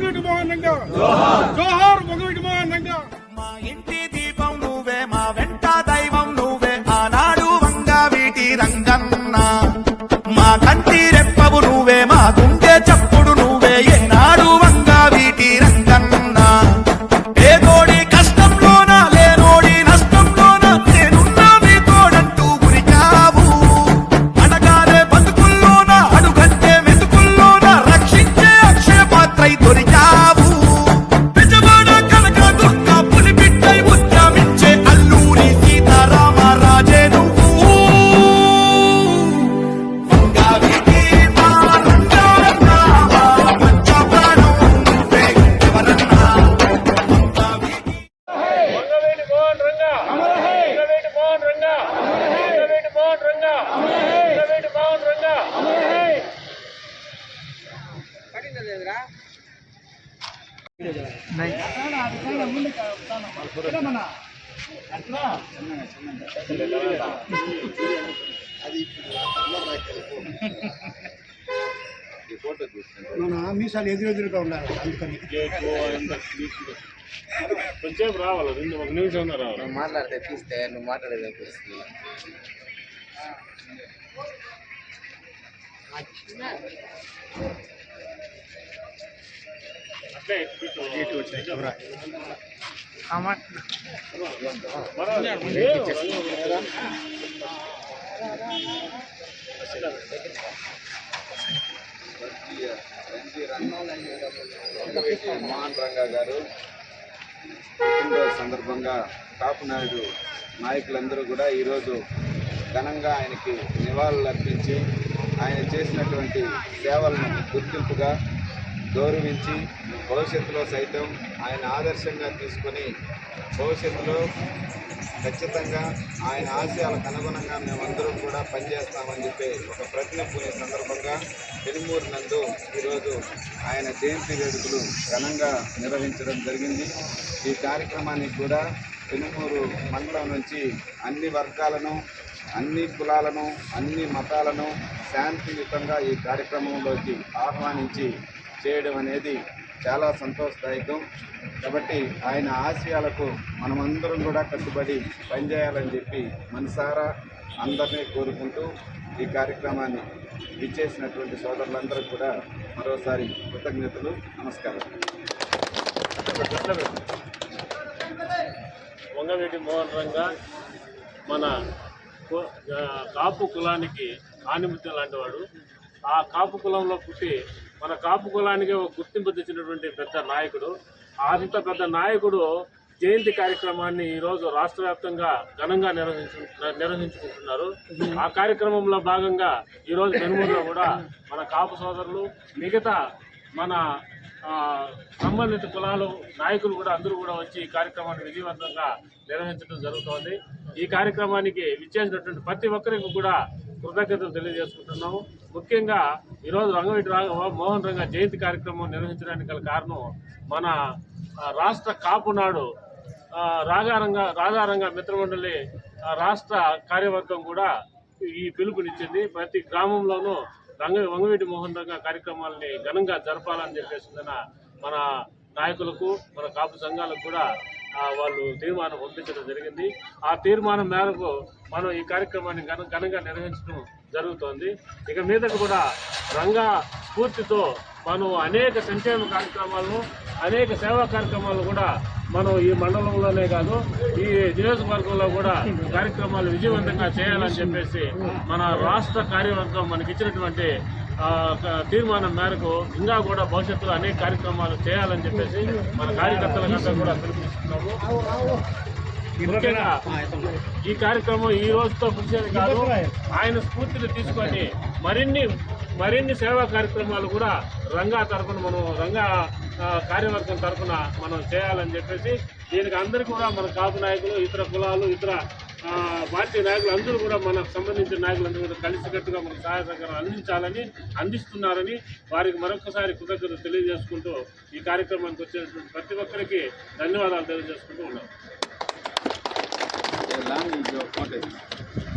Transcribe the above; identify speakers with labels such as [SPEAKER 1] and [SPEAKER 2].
[SPEAKER 1] వంగవీటి మోహన్ రంగా జోహార్ వంగవీటి మోహన్ రంగా
[SPEAKER 2] మా ఇంటి
[SPEAKER 1] మీసాలు ఎదురెదురుగా ఉన్నారు అందుకని
[SPEAKER 3] కొంచెం రావాలి రెండు ఒక నిమిషం రావాలి
[SPEAKER 4] నువ్వు మాట్లాడితే తీస్తే నువ్వు మాట్లాడేది అనిపిస్తుంది
[SPEAKER 3] అట్లే ఇటు ఇటు వచ్చాయి
[SPEAKER 5] మోహన్ రంగా గారు పుట్టినరోజు సందర్భంగా కాపునాయుడు నాయకులందరూ కూడా ఈరోజు ఘనంగా ఆయనకి నివాళులు అర్పించి ఆయన చేసినటువంటి సేవలను గుర్తింపుగా గౌరవించి భవిష్యత్తులో సైతం ఆయన ఆదర్శంగా తీసుకొని భవిష్యత్తులో ఖచ్చితంగా ఆయన ఆశయాలకు అనుగుణంగా మేమందరం కూడా పనిచేస్తామని చెప్పి ఒక ప్రతిజ్ఞ సందర్భంగా పెనుమూరు నందు ఈరోజు ఆయన జయంతి వేడుకలు ఘనంగా నిర్వహించడం జరిగింది. ఈ కార్యక్రమానికి కూడా పెనుమూరు మండలం నుంచి అన్ని వర్గాలను అన్ని కులాలను అన్ని మతాలను శాంతియుతంగా ఈ కార్యక్రమంలోకి ఆహ్వానించి చేయడం అనేది చాలా సంతోషదాయకం. కాబట్టి ఆయన ఆశయాలకు మనమందరం కూడా కట్టుబడి పనిచేయాలని చెప్పి మనసారా అందరినీ కోరుకుంటూ ఈ కార్యక్రమాన్ని ఇచ్చేసినటువంటి సోదరులందరూ కూడా మరోసారి కృతజ్ఞతలు నమస్కారం.
[SPEAKER 3] వంగవేటి మోహన్ రంగా మన కు- కాపు కులానికి ఆనిముత్యం లాంటి వాడు. ఆ కాపు కులంలో పుట్టి మన కాపు కులానికి ఒక గుర్తింపు తెచ్చినటువంటి పెద్ద నాయకుడు. అంత పెద్ద నాయకుడు జయంతి కార్యక్రమాన్ని ఈరోజు రాష్ట్ర వ్యాప్తంగా ఘనంగా నిర్వహించు నిర్వహించుకుంటున్నారు. ఆ కార్యక్రమంలో భాగంగా ఈరోజు పెనుమూరులో కూడా మన కాపు సోదరులు మిగతా మన సంబంధిత కులాలు నాయకులు కూడా అందరూ కూడా వచ్చి ఈ కార్యక్రమాన్ని విజయవంతంగా నిర్వహించడం జరుగుతోంది. ఈ కార్యక్రమానికి విచ్చేసినటువంటి ప్రతి ఒక్కరికి కూడా కృతజ్ఞతలు తెలియజేసుకుంటున్నాము ముఖ్యంగా ఈరోజు రంగవీటి రా మోహన్ రంగ జయంతి కార్యక్రమం నిర్వహించడానికి గల కారణం మన రాష్ట్ర కాపునాడు రాగారంగ రాగారంగ మిత్రమండలి రాష్ట్ర కార్యవర్గం కూడా ఈ పిలుపునిచ్చింది. ప్రతి గ్రామంలోనూ రంగ వంగవీటి మోహన్ రంగ కార్యక్రమాలని ఘనంగా జరపాలని చెప్పేసిందన మన నాయకులకు మన కాపు సంఘాలకు కూడా వాళ్ళు తీర్మానం పంపించడం జరిగింది. ఆ తీర్మానం మేరకు మనం ఈ కార్యక్రమాన్ని ఘన ఘనంగా నిర్వహించడం జరుగుతోంది. ఇక మీదకు కూడా రంగా స్ఫూర్తితో మనం అనేక సంక్షేమ కార్యక్రమాలను అనేక సేవా కార్యక్రమాలు కూడా మనం ఈ మండలంలోనే కాదు ఈ నియోజకవర్గంలో కూడా కార్యక్రమాలు విజయవంతంగా చేయాలని చెప్పేసి మన రాష్ట్ర కార్యవర్గం మనకి ఇచ్చినటువంటి తీర్మానం మేరకు ఇంకా కూడా భవిష్యత్తులో అనేక కార్యక్రమాలు చేయాలని చెప్పేసి మన కార్యకర్తలంతా కూడా పిలుపునిస్తున్నాము. ముఖ్యంగా ఈ కార్యక్రమం ఈ రోజుతో ముగిసేది కాదు. ఆయన స్ఫూర్తిని తీసుకొని మరిన్ని మరిన్ని సేవా కార్యక్రమాలు కూడా రంగా తరఫున మనం రంగా కార్యవర్గం తరఫున మనం చేయాలని చెప్పేసి దీనికి అందరికీ కూడా మన కాపు నాయకులు ఇతర కులాలు ఇతర పార్టీ నాయకులు అందరూ కూడా మనకు సంబంధించిన నాయకులందరూ కూడా కలిసికట్టుగా మనకు సహాయ సహకారం అందించాలని అందిస్తున్నారని వారికి మరొకసారి కృతజ్ఞతలు తెలియజేసుకుంటూ ఈ కార్యక్రమానికి వచ్చినటువంటి ప్రతి ఒక్కరికి ధన్యవాదాలు తెలియజేసుకుంటూ ఉన్నాం.
[SPEAKER 5] 咱们就发给。